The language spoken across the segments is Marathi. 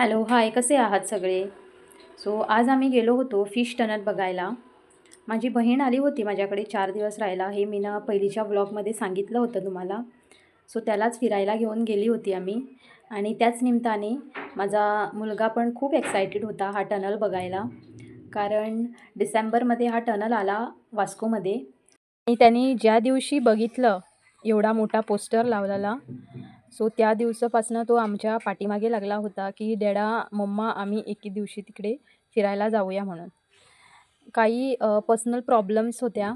हॅलो हाय कसे आहात सगळे? सो आज आम्ही गेलो होतो फिश टनल बघायला. माझी बहीण आली होती माझ्याकडे चार दिवस राहायला. हे मी ना पहिलीच्या ब्लॉगमध्ये सांगितलं होतं तुम्हाला. सो त्यालाच फिरायला घेऊन गेली होती आम्ही. आणि त्याच निमित्ताने माझा मुलगा पण खूप एक्सायटेड होता हा टनल बघायला. कारण डिसेंबरमध्ये हा टनल आला वास्कोमध्ये. आणि त्यांनी ज्या दिवशी बघितलं एवढा मोठा पोस्टर लावलेला सो त्या दिवसापासून तो आमच्या पाठीमागे लागला होता की डॅडा मम्मा आम्ही एके दिवशी तिकडे फिरायला जाऊया म्हणून. काही पर्सनल प्रॉब्लेम्स होत्या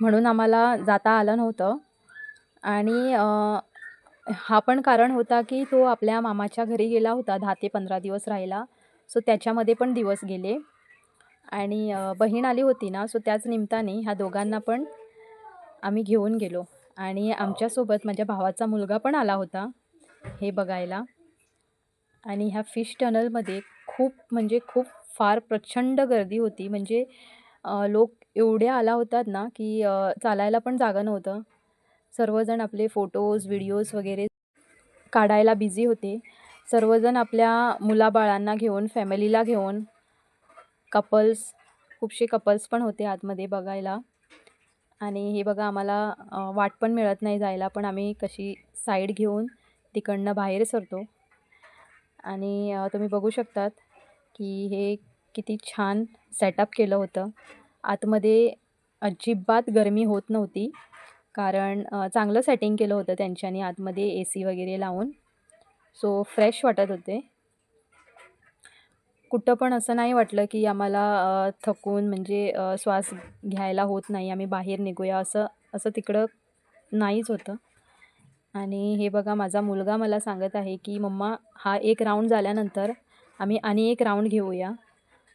म्हणून आम्हाला जाता आलं नव्हतं. आणि हा पण कारण होता की तो आपल्या मामाच्या घरी गेला होता दहा ते पंधरा दिवस राहिला सो त्याच्यामध्ये पण दिवस गेले. आणि बहीण आली होती ना सो त्याच निमित्ताने ह्या दोघांना पण आम्ही घेऊन गेलो. आणि आमच्यासोबत माझ्या भावाचा मुलगा पण आला होता हे बघायला. आणि ह्या फिश टनलमध्ये खूप म्हणजे खूप फार प्रचंड गर्दी होती. म्हणजे लोक एवढे आला होतात ना की चालायला पण जागा नव्हतं. सर्वजण आपले फोटोज व्हिडिओज वगैरे काढायला बिझी होते. सर्वजण आपल्या मुलाबाळांना घेऊन फॅमिलीला घेऊन कपल्स खूपशे कपल्स पण होते आतमध्ये बघायला. आणि हे बघा आम्हाला वाट पण मिळत नाही जायला पण आम्ही कशी साईड घेऊन तिकडनं बाहेर सरतो. आणि तुम्ही बघू शकतात की हे किती छान सेटअप केलं होतं. आतमध्ये अजिबात गरमी होत नव्हती कारण चांगलं सेटिंग केलं होतं त्यांच्यानी आतमध्ये ए सी वगैरे लावून. सो फ्रेश वाटत होते. कुठं पण असं नाही वाटलं की आम्हाला थकून म्हणजे श्वास घ्यायला होत नाही आम्ही बाहेर निघूया असं असं तिकडं नाहीच होतं. आणि हे बघा माझा मुलगा मला सांगत आहे की मम्मा हा एक राऊंड झाल्यानंतर आम्ही आणि एक राऊंड घेऊया.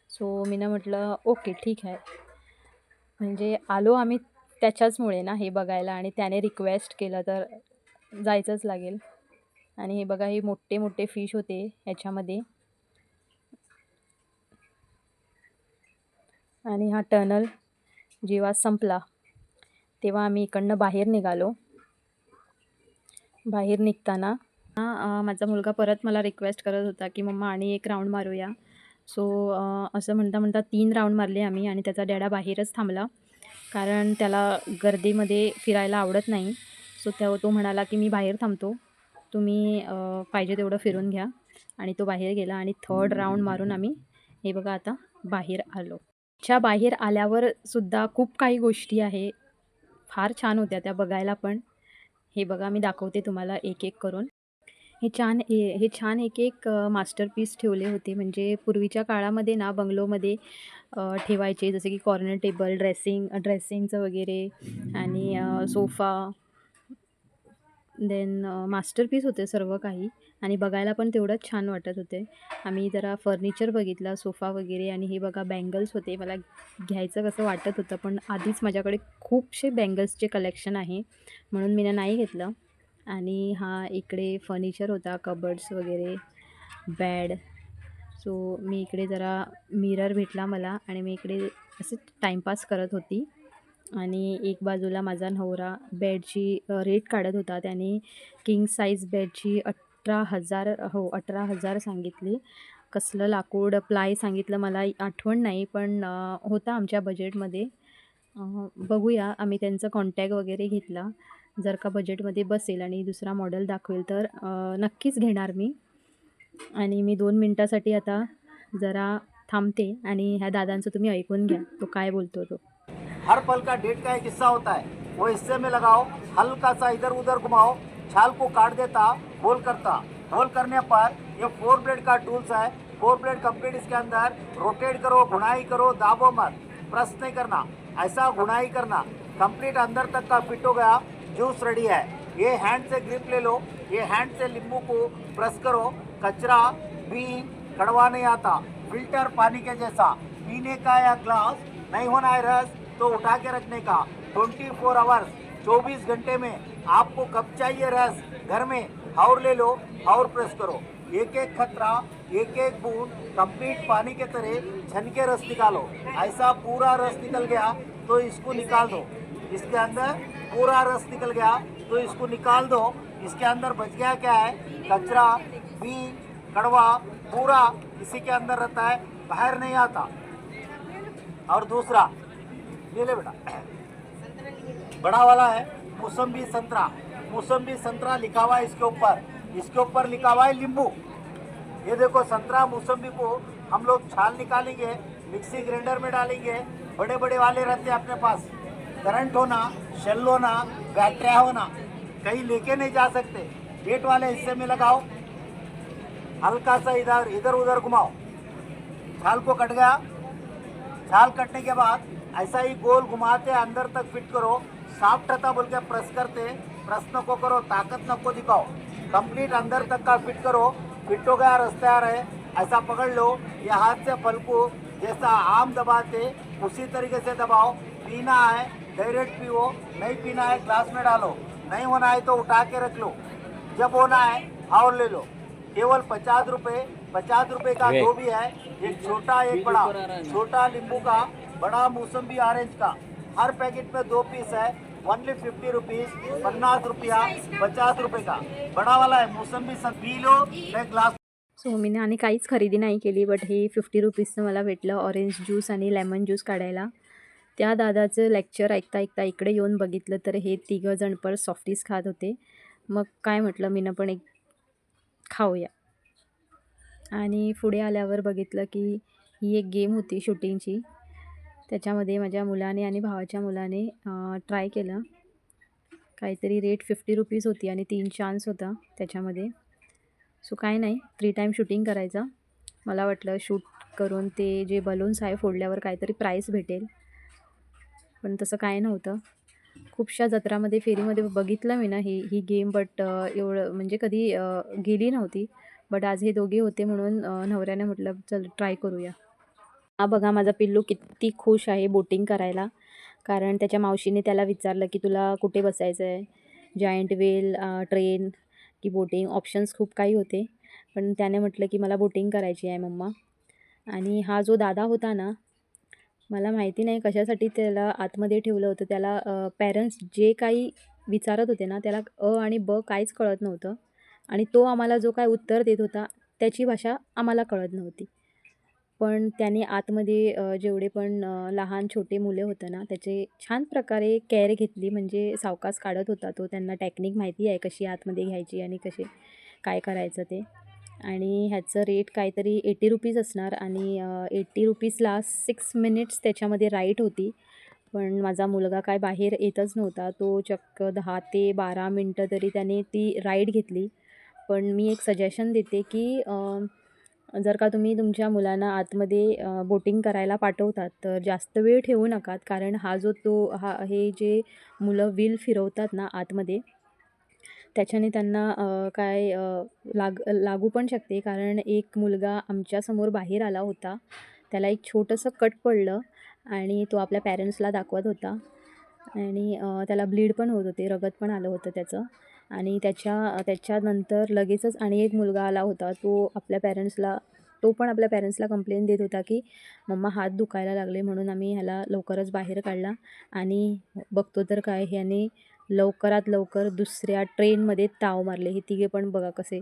सो मी ना म्हटलं ओके ठीक आहे. म्हणजे आलो आम्ही त्याच्याचमुळे ना हे बघायला आणि त्याने रिक्वेस्ट केलं तर जायचंच लागेल. आणि हे बघा हे मोठे मोठे फिश होते ह्याच्यामध्ये आणि हा टनल जेव्हा संपला तेव्हा आम्ही इकडनं बाहेर निघालो. बाहेर निघताना माझा मुलगा परत मला रिक्वेस्ट करत होता की मम्मा आणि एक राऊंड मारूया. सो असं म्हणता म्हणता तीन राऊंड मारले आम्ही आणि त्याचा डॅडा बाहेरच थांबला. कारण त्याला गर्दीमध्ये फिरायला आवडत नाही. सो त्या तो म्हणाला की मी बाहेर थांबतो. तुम्ही पाहिजे तेवढं फिरून घ्या. आणि तो बाहेर गेला आणि थर्ड राऊंड मारून आम्ही हे बघा आता बाहेर आलो. च्या बाहेर आल्यावर सुद्धा खूप काही गोष्टी आहे. फार छान होत्या त्या बघायला पण. हे बघा मी दाखवते तुम्हाला एक एक करून. हे छान हे हे छान एक एक मास्टरपीस ठेवले होते. म्हणजे पूर्वीच्या काळामध्ये ना बंगलोमध्ये ठेवायचे. जसे की कॉर्नर टेबल ड्रेसिंग ड्रेसिंगचं वगैरे आणि सोफा देन मास्टरपीस होते सर्व काही. आणि बघायला पण तेवढंच छान वाटत होते. आम्ही जरा फर्निचर बघितलं सोफा वगैरे आणि हे बघा बँगल्स होते. मला घ्यायचं कसं वाटत होतं पण आधीच माझ्याकडे खूपसे बँगल्सचे कलेक्शन आहे म्हणून मी ना नाही घेतलं. आणि हा इकडे फर्निचर होता कबर्ड्स वगैरे बॅड सो मी इकडे जरा मिरर भेटला मला आणि मी इकडे असं टाईमपास करत होती. आणि एक बाजूला माझा नवरा बेडची रेट काढत होता. त्याने किंग साईज बेडची अठरा हजार हो अठरा हजार सांगितली. कसलं लाकूड प्लाय सांगितलं मला आठवण नाही पण होता आमच्या बजेटमध्ये बघूया आम्ही त्यांचा कॉन्टॅक्ट वगैरे घेतला. जर का बजेटमध्ये बसेल आणि दुसरा मॉडेल दाखवेल तर नक्कीच घेणार मी. आणि मी दोन मिनटासाठी आता जरा थांबते आणि ह्या दादांचं तुम्ही ऐकून घ्या तो काय बोलतो तो. हर पल का डेट का एक हिस्सा होता है? वो हिस्से में लगाओ हल्का सा इधर उधर घुमाओ छाल को काट देता होल करता। होल करने पर ये फोर ब्लेड का टूल्स है। फोर ब्लेड कंप्लीट इसके अंदर। रोटेट करो घुनाई करो, दाबो मत। प्रेस नहीं करना। ऐसा घुनाई करना। कंप्लीट अंदर तक का फिट हो गया। जूस रेडी है। ये हैंड से ग्रिप ले लो। ये हैंड से नींबू को प्रेस करो। कचरा भी कड़वा नहीं आता। फ़िल्टर पानी के जैसा। पीने का या ग्लास नहीं होना है रस तो उठा के रखने का। 24 फोर आवर्स चौबीस घंटे में आपको कब चाहिए रस? घर में। हाउर ले लो, हाउर प्रेस करो। एक एक खतरा एक एक बूंद, कंप्लीट पानी के तरह छन के रस निकालो। ऐसा पूरा रस निकल गया तो इसको निकाल दो। इसके अंदर पूरा रस निकल गया तो इसको निकाल दो। इसके अंदर बच गया क्या है? कचरा बी कड़वा, पूरा इसी के अंदर रहता है, बाहर नहीं आता। और दूसरा ले ले बेटा। बड़ा वाला है। मौसम्बी संतरा मौसम्बी संतरा लिखा हुआ है इसके ऊपर। इसके ऊपर लिखा हुआ है नींबू। ये देखो संतरा मौसम्बी को हम लोग छाल निकालेंगे, मिक्सी ग्राइंडर में डालेंगे। बड़े बड़े वाले रहते हैं अपने पास। करंट होना, शेल होना, बैटरिया होना, कहीं लेके नहीं जा सकते। गेट वाले हिस्से में लगाओ। हल्का सा इधर इधर उधर घुमाओ। छाल को कट गया। छाल कटने के बाद ऐसा ही गोल घुमाते अंदर तक फिट करो। सॉफ्ट था बोल के प्रेस करते प्रेस नको करो ताकत नको दिखाओ। कंप्लीट अंदर तक का फिट करो फिट हो गया रस तैयार है ऐसा पकड़ लो ये हाथ से फल को जैसा आम दबाते उसी तरीके से दबाओ। पीना है डायरेक्ट पियो नहीं पीना है ग्लास में डालो। नहीं होना है तो उठा के रख लो। जब होना है और ले लो। केवल पचास रुपए पचास रुपए का दो भी है एक छोटा एक बड़ा छोटा नींबू का बड़ा मौसम्बी ऑरेंज का। हर पैकेट में दो पीस है ओनली फिफ्टी रुपीज पन्नास रुपया पचास रुपये का। बड़ा वाला है मौसमी सब पी लो मैं ग्लास सो मी आणि काहीच खरेदी नाही केली बट हे फिफ्टी रुपीजचं मला भेटलं ऑरेंज ज्यूस आणि लेमन ज्यूस काढायला. त्या दादाचं लेक्चर ऐकता ऐकता इकडे येऊन बघितलं तर हे तिघं जण पण सॉफ्टीज खात होते. मग काय म्हटलं मीनं पण एक खाऊया. आणि पुढे आल्यावर बघितलं की ही एक गेम होती शूटिंगची त्याच्यामध्ये माझ्या मुलाने आणि भावाच्या मुलाने ट्राय केलं. काहीतरी रेट फिफ्टी रुपीज होती आणि तीन चान्स होता त्याच्यामध्ये. सो काय नाही. थ्री टाईम शूटिंग करायचं. मला वाटलं शूट करून ते जे बलून्स आहे फोडल्यावर काहीतरी प्राईस भेटेल. पण तसं काय नव्हतं. खूपशा जत्रामध्ये फेरीमध्ये बघितलं मी ना ही ही गेम बट एवढं म्हणजे कधी गेली नव्हती. बट आज हे दोघे होते म्हणून नवऱ्याने म्हटलं चल ट्राय करूया. हा बघा माझा पिल्लू किती खुश आहे बोटिंग करायला. कारण त्याच्या मावशीने त्याला विचारलं की तुला कुठे बसायचं आहे जायंट व्हील ट्रेन की बोटिंग. ऑप्शन्स खूप काही होते. पण त्याने म्हटलं की मला बोटिंग करायची आहे मम्मा. आणि हा जो दादा होता ना मला माहिती नाही कशासाठी त्याला आतमध्ये ठेवलं होतं. त्याला पॅरेंट्स जे काही विचारत होते ना त्याला अ आणि ब काहीच कळत नव्हतं. आणि तो आम्हाला जो काय उत्तर देत होता त्याची भाषा आम्हाला कळत नव्हती. पण त्याने आतमध्ये जेवढे पण लहान छोटे मुले होतं ना त्याचे छान प्रकारे केअर घेतली. म्हणजे सावकास काढत होता तो. त्यांना टेक्निक माहिती आहे कशी आतमध्ये घ्यायची आणि कसे काय करायचं ते. आणि ह्याचं रेट काहीतरी एटी रुपीज असणार आणि एटी रुपीजला सिक्स मिनिट्स त्याच्यामध्ये राईट होती. पण माझा मुलगा काय बाहेर येतच नव्हता. तो चक्क दहा ते बारा मिनटं तरी त्याने ती राईड घेतली. पण मी एक सजेशन देते की जर का तुम्ही तुमच्या मुलांना आतमध्ये बोटिंग करायला पाठवतात तर जास्त वेळ ठेवू नकात. कारण हा जो तो हा हे जे मुलं व्हील फिरवतात ना आतमध्ये त्याच्याने त्यांना काय लाग लागू पण शकते. कारण एक मुलगा आमच्यासमोर बाहेर आला होता. त्याला एक छोटंसं कट पडलं आणि तो आपल्या पॅरेंट्सला दाखवत होता. आणि त्याला ब्लीड पण होत होते रगत पण आलं होतं त्याचं. आणि त्याच्या त्याच्यानंतर लगेचच आणि एक मुलगा आला होता तो आपल्या पॅरेंट्सला तो पण आपल्या पॅरेंट्सला कंप्लेंट देत होता की मम्मा हात दुखायला लागले म्हणून आम्ही ह्याला लवकरच बाहेर काढला आणि बघतो तर काय ह्याने लवकरात लवकर दुसऱ्या ट्रेनमध्ये ताव मारले. हे तिघे पण बघा कसे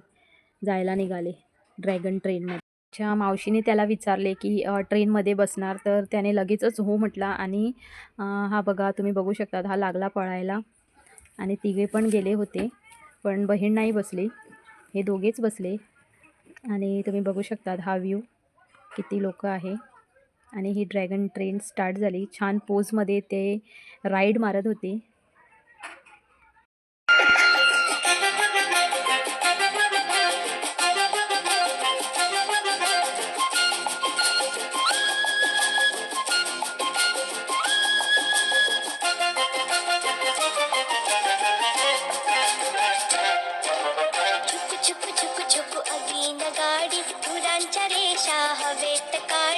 जायला निघाले ड्रॅगन ट्रेनमध्ये च्या मावशीने त्याला विचारले की ट्रेनमध्ये बसणार तर त्याने लगेचच हो म्हटला आणि हा बघा तुम्ही बघू शकता हा लागला पळायला. आणि तिघे पण गेले होते पण बहीण नाही बसली. हे दोघेच बसले. आणि तुम्ही बघू शकतात हा व्ह्यू किती लोक आहे. आणि ही ड्रॅगन ट्रेन स्टार्ट झाली. छान पोजमध्ये ते राईड मारत होते.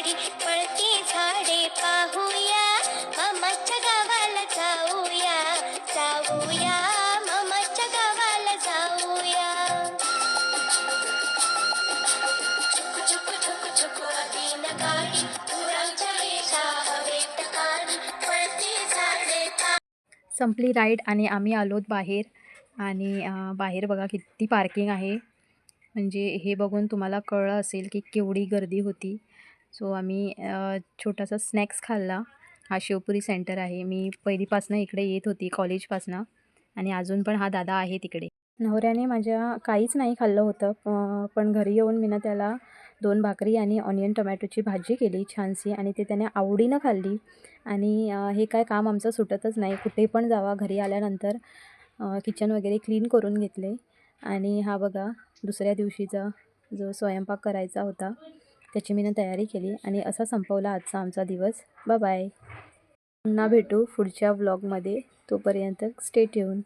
काढी पळती झाडे पाहूया. मामाच्या गावाला जाऊया. जाऊया मामाच्या गावाला जाऊया. गाडी रेषा हवेत काढी पळती झाडे संपली राईड आणि आम्ही आलोत बाहेर. आणि बाहेर बघा किती पार्किंग आहे. म्हणजे हे बघून तुम्हाला कळलं असेल की केवढी गर्दी होती. सो आम्ही छोटासा स्नॅक्स खाल्ला. हा शिवपुरी सेंटर आहे. मी पहिलीपासनं इकडे येत होती कॉलेजपासनं. आणि अजून पण हा दादा आहे तिकडे. नवऱ्याने माझ्या काहीच नाही खाल्लं होतं पण घरी येऊन मी ना त्याला दोन भाकरी आणि ऑनियन टोमॅटोची भाजी केली छानशी आणि ते त्याने आवडीनं खाल्ली. आणि हे काय काम आमचं सुटतच नाही. कुठे पण जावा घरी आल्यानंतर किचन वगैरे क्लीन करून घेतले. आणि हा बघा दुसऱ्या दिवशीचा जो स्वयंपाक करायचा होता त्याची मी तयारी केली आणि असा संपवला आजचा आमचा दिवस. बाय बाय पुन्हा भेटू पुढच्या व्लॉगमध्ये तोपर्यंत स्टे ट्यून